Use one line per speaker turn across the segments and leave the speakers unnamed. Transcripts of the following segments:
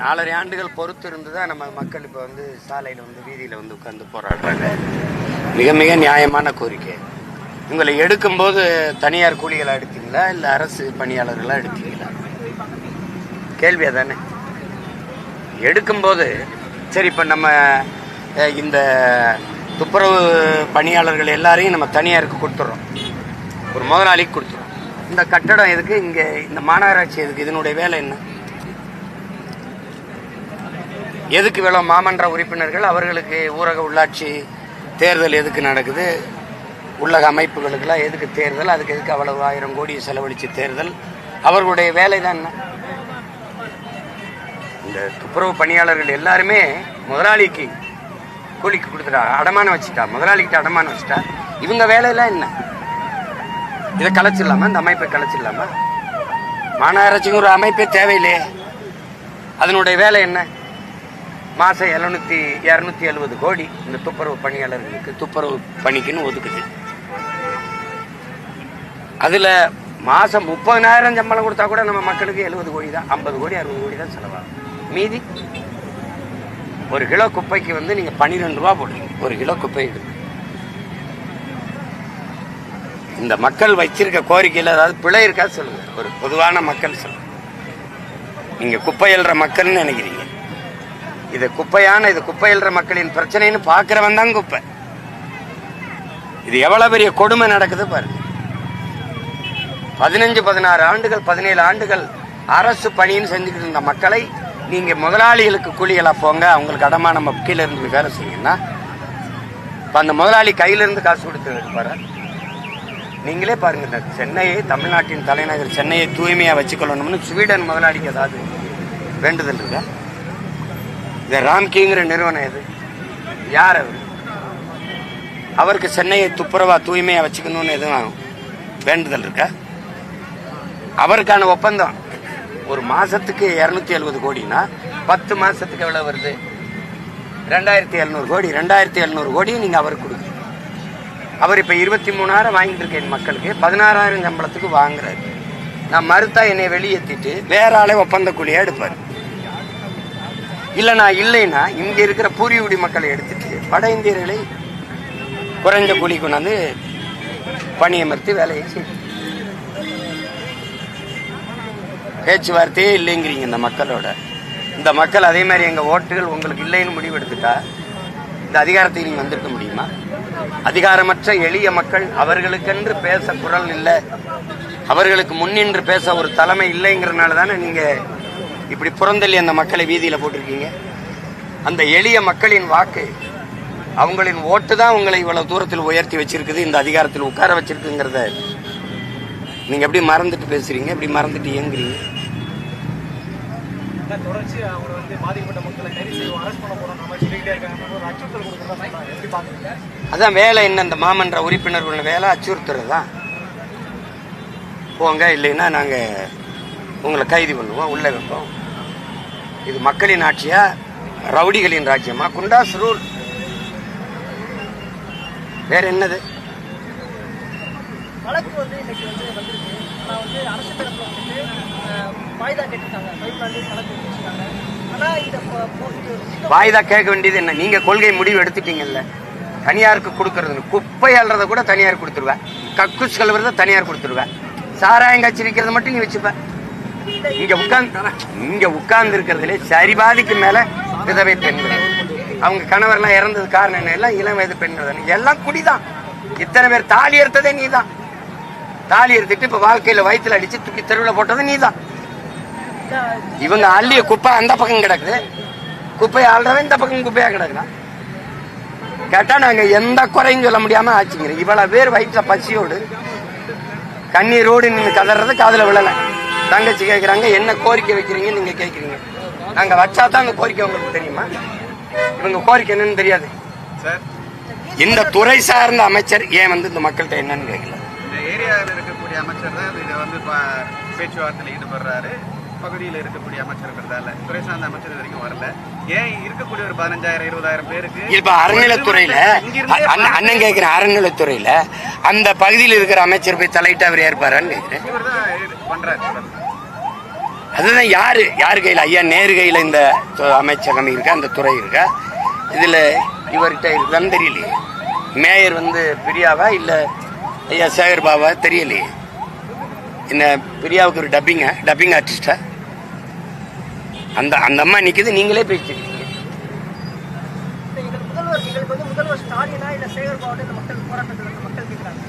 நாலரை ஆண்டுகள் பொறுத்து இருந்து தான் நம்ம மக்கள் இப்போ வந்து சாலையில் வந்து வீதியில் வந்து உட்காந்து போராடுறாங்க. மிக மிக நியாயமான கோரிக்கை. உங்களை எடுக்கும்போது தனியார் கூலிகளை எடுத்தீங்களா? இல்லை அரசு பணியாளர்களாக எடுத்தீங்களா? கேள்வியாக தானே எடுக்கும்போது சரி இப்போ நம்ம இந்த துப்புரவு பணியாளர்கள் எல்லாரையும் நம்ம தனியாருக்கு கொடுத்துட்றோம் ஒரு முதலாளிக்கு கொடுத்துறோம். இந்த கட்டடம் எதுக்கு? இங்கே இந்த மாநகராட்சி எதுக்கு? இதனுடைய வேலை என்ன? எதுக்கு வேலை மாமன்ற உறுப்பினர்கள்? அவர்களுக்கு ஊரக உள்ளாட்சி தேர்தல் எதுக்கு நடக்குது? உள்ளக அமைப்புகளுக்கெல்லாம் எதுக்கு தேர்தல்? அதுக்கு எதுக்கு அவ்வளவு ஆயிரம் கோடி செலவழித்து தேர்தல்? அவர்களுடைய வேலை தான் என்ன? இந்த துப்புரவு பணியாளர்கள் எல்லாருமே முதலாளிக்கு கூலிக்கு கொடுத்துட்டா அடமானம் வச்சுட்டா முதலாளிக்கிட்ட அடமானம் வச்சுட்டா இவங்க வேலையெல்லாம் என்ன? இதை கலைச்சிடலாமா? இந்த அமைப்பை கலைச்சிடலாமா? மாநகராட்சிங்கிற ஒரு அமைப்பே தேவையில்லையே. அதனுடைய வேலை என்ன? மாதம் எழுநூத்தி இரநூத்தி எழுபது கோடி இந்த துப்புரவு பணியாளர்களுக்கு துப்புரவு பணிக்குன்னு ஒதுக்குது. அதில் மாதம் முப்பதினாயிரம் சம்பளம் கொடுத்தா கூட நம்ம மக்களுக்கு எழுபது கோடி தான் ஐம்பது கோடி அறுபது கோடி தான் செலவாகும். மீதி ஒரு கிலோ குப்பைக்கு வந்து நீங்கள் பன்னிரெண்டு ரூபா போடுறீங்க ஒரு கிலோ குப்பை இந்த மக்கள் வச்சிருக்க கோரிக்கையில் ஏதாவது பிழை இருக்கா சொல்லுங்க. ஒரு பொதுவான மக்கள் சொல்லுங்க. நீங்கள் குப்பை எழுற மக்கள்னு நினைக்கிறீங்க. இது குப்பையான இது குப்பைன்ற மக்களின் பிரச்சனைன்னு பார்க்கறவன் தான் குப்பை. இது எவ்வளவு பெரிய கொடுமை நடக்குது பாருங்க. பதினஞ்சு பதினாறு ஆண்டுகள் பதினேழு ஆண்டுகள் அரசு பணின்னு செஞ்சுக்கிட்டு இருந்த மக்களை நீங்க முதலாளிகளுக்கு கூலிகளா போங்க அவங்களுக்கு அடமான கீழே இருந்து வேலை செய்யுங்கன்னா இப்போ அந்த முதலாளி கையில இருந்து காசு கொடுத்து பாரு? நீங்களே பாருங்க இந்த சென்னையை தமிழ்நாட்டின் தலைநகர் சென்னையை தூய்மையா வச்சுக்கொள்ளணும்னு ஸ்வீடன் முதலாளிக்கு ஏதாவது வேண்டுதல் இருக்கா? இந்த ராம்கிங்கிற நிறுவனம் எது யார் அவர்? அவருக்கு சென்னையை துப்புரவா தூய்மையாக வச்சுக்கணும்னு எதுவும் வேண்டுதல் இருக்கா? அவருக்கான ஒப்பந்தம். ஒரு மாசத்துக்கு இருநூத்தி எழுபது கோடினா பத்து மாசத்துக்கு எவ்வளவு வருது? ரெண்டாயிரத்தி எழுநூறு கோடி. ரெண்டாயிரத்தி எழுநூறு கோடியும் நீங்க அவருக்கு கொடுங்க அவர் இப்ப இருபத்தி மூணாயிரம் வாங்கிட்டு இருக்கேன் மக்களுக்கு. பதினாறாயிரம் சம்பளத்துக்கு வாங்குறாரு. நான் மறுத்தா என்னை வெளியேற்றிட்டு வேற ஆளே ஒப்பந்த கூலியா எடுப்பாரு. இல்ல நான் இல்லைன்னா இங்கே இருக்கிற பூர்வீகுடி மக்களை எடுத்துட்டு வட இந்தியர்களை குறைந்த கூலி கொண்டாந்து பணியமர்த்தி வேலையை செய்யும் பேச்சுவார்த்தையே இல்லைங்கிறீங்க இந்த மக்களோட. இந்த மக்கள் அதே மாதிரி எங்கள் ஓட்டுகள் உங்களுக்கு இல்லைன்னு முடிவு எடுத்துட்டா இந்த அதிகாரத்துக்கு நீங்கள் வந்திருக்க முடியுமா? அதிகாரமற்ற எளிய மக்கள் அவர்களுக்கென்று பேச குரல் இல்லை. அவர்களுக்கு முன்னின்று பேச ஒரு தலைமை இல்லைங்கிறனால தானே நீங்கள் இப்படி புறந்தள்ளி அந்த மக்களை வீதியில போட்டிருக்கீங்க. அந்த எளிய மக்களின் வாக்கு அவங்களின் ஓட்டு தான் உங்களை இவ்வளவு தூரத்தில் உயர்த்தி வச்சிருக்குது இந்த அதிகாரத்தில் உட்கார வச்சிருக்குங்கிறத நீங்க எப்படி மறந்துட்டு பேசுறீங்க? எப்படி மறந்துட்டு இயங்குறீங்க?
தொடர்ச்சி அவங்க வந்து பாதிக்கப்பட்ட மக்களை கைது செய்வோம் அரெஸ்ட் பண்ண போறோம் நம்ம சொல்லிக்கிட்டே இருக்காங்க. ஒரு அச்சுறுத்தல் கொடுக்குறதா சொல்றாங்க எப்படி பாக்குறீங்க
அதான் வேலை என்ன? இந்த மாமன்ற உறுப்பினர்களோட வேலை அச்சுறுத்துறது? தான் போங்க இல்லைன்னா நாங்கள் உங்களை கைது பண்ணுவோம் உள்ளே வைப்போம். இது மக்களின் ஆட்சியா ரவுடிகளின் ராஜ்யமா? குண்டாஸ் ரூல் வேற என்னது?
வழக்கு வந்து இன்னைக்கு வந்து வந்திருக்கு. ஆனா வந்து அரசு தரப்புல வந்துட்டு அஹ், வாய்தா கேட்டிருக்காங்க. வழக்கு வச்சிருக்காங்க
கேட்க வேண்டியது என்ன? நீங்க கொள்கை முடிவு எடுத்துட்டீங்கல்ல. தனியாருக்கு கொடுக்கறது குப்பை அள்ளுறத கூட தனியார் கொடுத்துருவேன் கக்கூஸ் கழுவுறத தனியார் கொடுத்துருவேன் சாராயம் காய்ச்சி விற்கிறத மட்டும் நீ வச்சுப்ப. இங்க உட்கார்ந்து இங்க உட்கார்ந்து இருக்கிறதுல சரிபாதிக்கு மேல விதவை பெண்கள். அவங்க கணவர்லாம் இறந்தது காரணம் என்ன? எல்லாம் இளம் வயது பெண்கள் தானே. எல்லாம் குடிதான். இத்தனை பேர் தாலி எடுத்ததே நீதான். தாலி எடுத்துட்டு இப்ப வாழ்க்கையில வயிற்றுல அடிச்சு தூக்கி தெருவில் போட்டது நீதான். இவங்க அள்ளிய குப்பை அந்த பக்கம் கிடக்குது. குப்பையை ஆள்றவன் இந்த பக்கம் குப்பையா கிடக்குறான் கேட்டா நாங்க எந்த குறையும் சொல்ல முடியாம ஆச்சுங்கிறோம் இவ்வளவு பேர் வயிற்றுல பசியோடு கண்ணீரோடு நின்று கதறது காதுல விழலை. தங்கச்சி கேக்குறாங்க என்ன கோரிக்கை வைக்கிறீங்க நீங்க கேக்குறீங்க. நாங்க வச்சா தான் அந்த கோரிக்கை உங்களுக்கு தெரியுமா? இவங்க கோரிக்கை என்னன்னு தெரியாது.
சார்.
இந்த துறை சார்ந்த அமைச்சர் ஏன் வந்து இந்த மக்கள்கிட்ட என்னன்னு கேட்கல
இந்த ஏரியாவில் இருக்கக்கூடிய அமைச்சர் தான் இதை வந்து பேச்சுவார்த்தையில் ஈடுபடுறாரு. பகுதியில் இருக்கக்கூடிய அமைச்சர்ங்கிறதால துறை சார்ந்த அமைச்சர் வரைக்கும் வரல. ஏன் இருக்கக்கூடிய ஒரு பதினஞ்சாயிரம் இருபதாயிரம் பேருக்கு
இப்ப அறநிலைத்துறையில அண்ணன் கேக்குறேன் அறநிலைத்துறையில அந்த பகுதியில் இருக்கிற அமைச்சர் போய் தலையிட்டு அவர் ஏற்பாரான்னு
கேட்குறேன்
அதுதான் யாரு? யார் கையில்? ஐயா நேரு கையில் இந்த து- அமைச்சகம் இருக்கா? அந்த துறை இருக்கா? இதில் இவர்கிட்ட இருக்கான்னு தெரியலையே. மேயர் வந்து பிரியாவா இல்லை ஐயா சேகர் பாபா தெரியலையே? என்ன பிரியாவுக்கு ஒரு டப்பிங்க டப்பிங் ஆர்டிஸ்டா அந்த அந்த அம்மா நிற்கிது நீங்களே பேசிட்டு
எங்கள் முதல்வர் எங்களுக்கு வந்து முதல்வர் ஸ்டாலினா இல்லை சேகர் பாபு இந்த மக்கள் போராட்டத்தில் இருக்க மக்கள் கேட்குறாங்க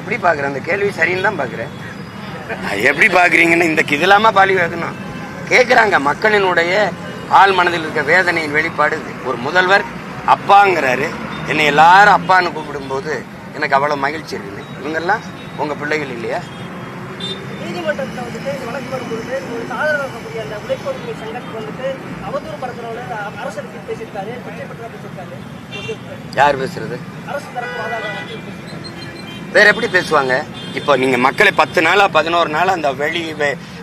எப்படி பார்க்குறேன் அந்த கேள்வி சரின்னு தான் பார்க்குறேன் எப்படி பார்க்குறீங்கன்னு இந்த இதெல்லாமா பாலி வைக்கணும். கேட்குறாங்க மக்களினுடைய ஆள் மனதில் இருக்க வேதனையின் வெளிப்பாடு ஒரு முதல்வர் அப்பாங்கிறாரு. என்னை எல்லாரும் அப்பான்னு கூப்பிடும்போது எனக்கு அவ்வளோ மகிழ்ச்சி இருக்குது. இவங்கெல்லாம் உங்கள் பிள்ளைகள் இல்லையா?
நீதிமன்றத்தில் வந்துட்டு இந்த வழக்கு வரும்பொழுது உங்களுக்கு இருக்கக்கூடிய அந்த உழைப்போர் உரிமை சங்கத்துக்கு வந்துட்டு அவதூறு படுத்துறவங்க அரசுக்கு பேசியிருக்காரு குற்றம் பற்றி பேசியிருக்காரு.
யார் பேசுறது?
அரசு தரப்பு.
வேற எப்படி பேசுவாங்க? இப்போ நீங்க மக்களை பத்து நாளா பதினோரு நாளா அந்த வெளி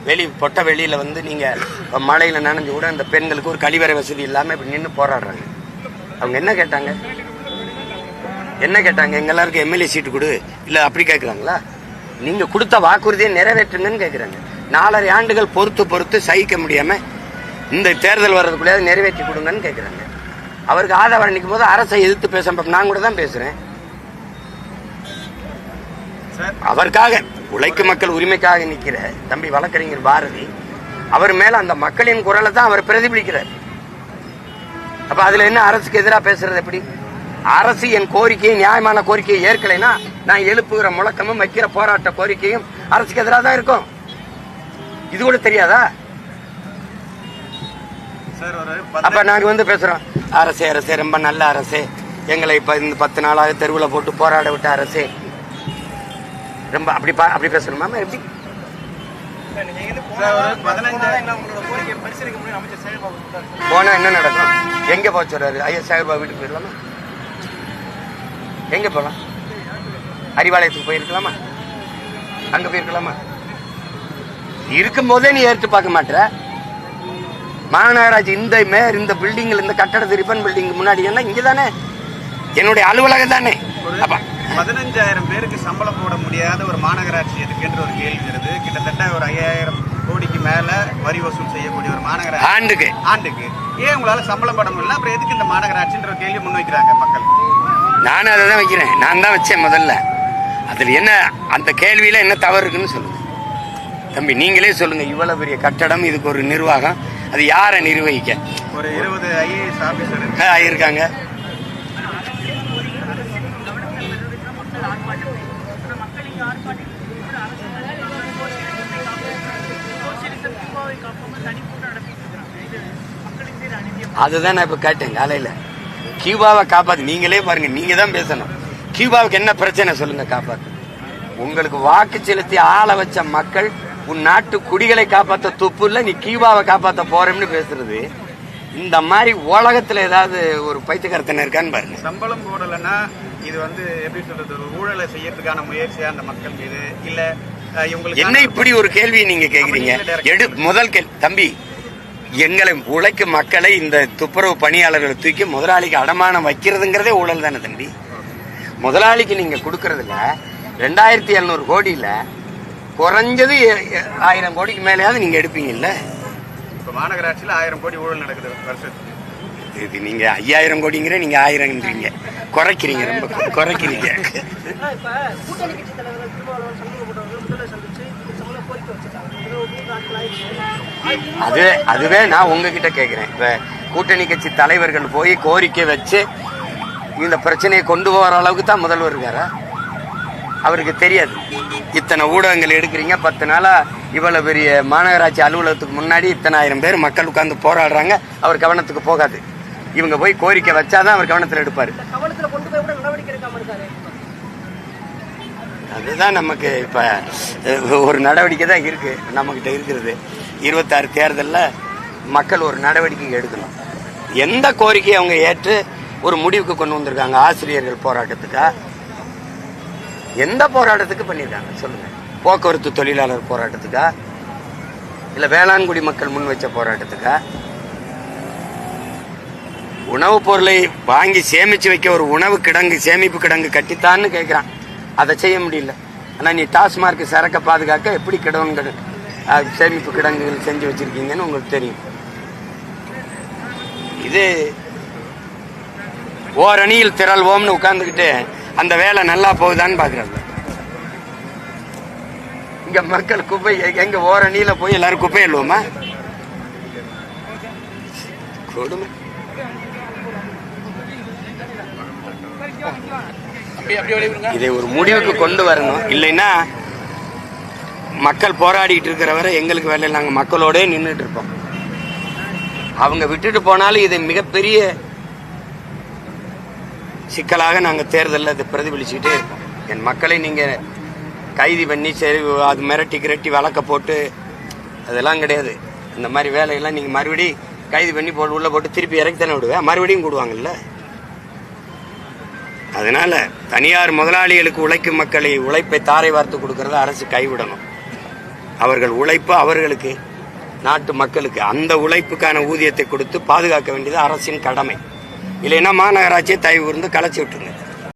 வெளி பொட்ட வெளியில வந்து நீங்க மழையில நனைஞ்சு கூட அந்த பெண்களுக்கு ஒரு கழிவறை வசதி இல்லாம இப்படி நின்று போராடுறாங்க. அவங்க என்ன கேட்டாங்க? என்ன கேட்டாங்க? எங்க எல்லாருக்கும் எம்எல்ஏ சீட்டு கொடு. இல்ல அப்படி கேட்குறாங்களா நீங்க கொடுத்த வாக்குறுதியை நிறைவேற்றுங்கன்னு கேட்குறாங்க நாலரை ஆண்டுகள் பொறுத்து பொறுத்து சகிக்க முடியாம இந்த தேர்தல் வர்றதுக்குள்ளேயாவது நிறைவேற்றி கொடுங்கன்னு கேட்குறாங்க அவருக்கு ஆதரவு நிற்கும் போது அரசை எதிர்த்து பேச நான் கூட தான் பேசுறேன். அவருக்காக உழைக்கும் மக்கள் உரிமைக்காக நிக்கிற தம்பி வழக்கறிஞர் பாரதி அவர் மேல அந்த மக்களின் குரலை தான் அவர் பிரதிபலிக்கிறார். அப்ப அதுல என்ன அரசுக்கு எதிராக பேசுறது எப்படி? அரசு என் கோரிக்கையை நியாயமான கோரிக்கையை ஏற்கலைன்னா நான் எழுப்புகிற முழக்கமும் வைக்கிற போராட்ட கோரிக்கையும் அரசுக்கு எதிராக தான் இருக்கும். இது கூட தெரியாதா? அப்ப நாங்க வந்து பேசுறோம். அரசே அரசே ரொம்ப நல்ல அரசே. எங்களை இப்ப இந்த பத்து நாளாக தெருவுல போட்டு போராட விட்ட அரசே. ரொம்ப அப்படி பா- அப்படி பேசணுமா? எப்படி?
போன என்ன
நடக்கும்? எங்க போச்சு வர்றாரு ஐயா சாஹிபா வீட்டுக்கு போயிடலாமா? எங்க போலாம்? அறிவாலயத்துக்கு போயிருக்கலாமா? அங்க போயிருக்கலாமா? இருக்கும் போதே நீ ஏற்று பார்க்க மாட்ட மாநகராட்சி இந்த மேயர் இந்த பில்டிங்ல இந்த கட்டடத்து ரிப்பன் பில்டிங் முன்னாடி என்ன இங்க தானே என்னுடைய அலுவலகம் தானே? அப்ப.
பதினஞ்சாயிரம் பேருக்கு சம்பளம் போட முடியாத ஒரு மாநகராட்சி எதுக்குன்ற ஒரு கேள்வி வருது. கிட்டத்தட்ட ஒரு ஐயாயிரம் கோடிக்கு மேல வரி வசூல் செய்யக்கூடிய ஒரு மாநகராட்சி.
ஆண்டுக்கு.
ஆண்டுக்கு. ஏன் உங்களால சம்பளம் போட முடியல? அப்புறம் எதுக்கு இந்த மாநகராட்சின்ற ஒரு கேள்வி முன்வைக்கிறாங்க மக்கள்?
நானும் அதை தான் வைக்கிறேன். நான் தான் வச்சேன் முதல்ல. அதில் என்ன அந்த கேள்வியில் என்ன தவறு இருக்குன்னு சொல்லுங்க. தம்பி நீங்களே சொல்லுங்க. இவ்வளவு பெரிய கட்டடம் இதுக்கு ஒரு நிர்வாகம். அது யாரை நிர்வகிக்க?
ஒரு இருபது ஐஏஎஸ் ஆபீசர்
ஆ, இருக்காங்க. அதுதான் நான் இப்ப கேட்டேன் காலையில. கியூபாவை காப்பாத்து நீங்களே பாருங்க நீங்க தான் பேசணும். கியூபாவுக்கு என்ன பிரச்சனை சொல்லுங்க காப்பாத்து. உங்களுக்கு வாக்கு செலுத்தி ஆள வச்ச மக்கள் உன் நாட்டு குடிகளை காப்பாத்த துப்பு இல்ல நீ கியூபாவை காப்பாத்த போறேன்னு பேசுறது. இந்த மாதிரி உலகத்துல ஏதாவது ஒரு பைத்தியக்காரத்தனை இருக்கான்னு பாருங்க.
சம்பளம் போடலைன்னா இது வந்து எப்படி சொல்றது ஒரு ஊழலை செய்யறதுக்கான முயற்சியா அந்த மக்கள் மீது? இல்ல இவங்களுக்கு
என்ன இப்படி ஒரு கேள்வியை நீங்க கேக்குறீங்க? எடு முதல் கேள்வி தம்பி எங்களை உழைக்கும் மக்களை இந்த துப்புரவு பணியாளர்களை தூக்கி முதலாளிக்கு அடமானம் வைக்கிறதுங்கிறதே ஊழல் தானே தம்பி. முதலாளிக்கு நீங்க கொடுக்கறதுல ரெண்டாயிரத்தி எழுநூறு கோடியில குறைஞ்சது ஆயிரம் கோடிக்கு மேலேயாவது நீங்க எடுப்பீங்கல்ல?
இப்ப மாநகராட்சியில ஆயிரம் கோடி ஊழல் நடக்குது வருஷத்துக்கு.
இது நீங்க ஐயாயிரம் கோடிங்கிற நீங்க ஆயிரம்ன்றீங்க. குறைக்கிறீங்க ரொம்ப குறைக்கிறீங்க
ஆனா இப்ப கூட்டணி கட்சி தலைவர்கள் திருமாவளவன் சண்முக போட்டவர்கள் முதல்வர் சந்திச்சு இது சம்பந்தம் கோரிக்கை வச்சிருக்காங்க இதுல ஒரு மூன்று நாட்கள் ஆயிடுச்சு
அது அதுவே நான் உங்ககிட்ட கேட்குறேன் இப்போ கூட்டணி கட்சி தலைவர்கள் போய் கோரிக்கை வச்சு இந்த பிரச்சனையை கொண்டு போகிற அளவுக்கு தான் முதல்வர் இருக்காரா? அவருக்கு தெரியாது. இத்தனை ஊடகங்கள் எடுக்கிறீங்க பத்து நாளாக இவ்வளோ பெரிய மாநகராட்சி அலுவலகத்துக்கு முன்னாடி இத்தனை ஆயிரம் பேர் மக்கள் உட்காந்து போராடுறாங்க அவர் கவனத்துக்கு போகாது. இவங்க போய் கோரிக்கை வச்சாதான் அவர் கவனத்தில் எடுப்பார். அதுதான் நமக்கு இப்போ ஒரு நடவடிக்கை தான் இருக்குது நம்மக்கிட்ட இருக்கிறது. இருபத்தாறு தேர்தலில் மக்கள் ஒரு நடவடிக்கை எடுக்கணும். எந்த கோரிக்கையை அவங்க ஏற்று ஒரு முடிவுக்கு கொண்டு வந்திருக்காங்க? ஆசிரியர்கள் போராட்டத்துக்கா? எந்த போராட்டத்துக்கு பண்ணியிருக்காங்க? சொல்லுங்கள் போக்குவரத்து தொழிலாளர் போராட்டத்துக்கா? இல்லை வேளாண்குடி மக்கள் முன் வச்ச போராட்டத்துக்கா? உணவுப் பொருளை வாங்கி சேமித்து வைக்க ஒரு உணவு கிடங்கு சேமிப்பு கிடங்கு கட்டித்தான்னு கேட்குறான் அதை செய்ய முடியல. ஆனால் நீ டாஸ்மார்க் சரக்கை பாதுகாக்க எப்படி கிடவுன்னு சேமிப்பு கிடங்குகள் செஞ்சு வச்சுருக்கீங்கன்னு உங்களுக்கு தெரியும். இது ஓரணியில் திரள்வோம்னு உட்காந்துக்கிட்டு அந்த வேலை நல்லா போகுதான்னு பார்க்குறாங்க. இங்கே மக்கள் குப்பை எங்கே ஓரணியில் போய் எல்லாரும் குப்பை எழுவோமா கொடுமை. இதை ஒரு முடிவுக்கு கொண்டு வரணும். இல்லைன்னா மக்கள் போராடிட்டு இருக்கிற வரை எங்களுக்கு வேலை நாங்கள் மக்களோடே நின்றுட்டு இருப்போம். அவங்க விட்டுட்டு போனாலும் இதை மிகப்பெரிய சிக்கலாக நாங்கள் தேர்தலில் அதை பிரதிபலிச்சுக்கிட்டே இருப்போம். என் மக்களை நீங்கள் கைது பண்ணி சரி அது மிரட்டி கிரட்டி வழக்க போட்டு அதெல்லாம் கிடையாது. இந்த மாதிரி வேலையெல்லாம் நீங்கள் மறுபடியும் கைது பண்ணி போட்டு உள்ளே போட்டு திருப்பி இறக்கி தானே விடுவேன் மறுபடியும் கூடுவாங்கல்ல? அதனால தனியார் முதலாளிகளுக்கு உழைக்கும் மக்களை உழைப்பை தாரை வார்த்து கொடுக்கறத அரசு கைவிடணும். அவர்கள் உழைப்பு அவர்களுக்கு நாட்டு மக்களுக்கு. அந்த உழைப்புக்கான ஊதியத்தை கொடுத்து பாதுகாக்க வேண்டியது அரசின் கடமை. இல்லைன்னா மாநகராட்சியை தயவு இருந்து கலைச்சி விட்டுருங்க.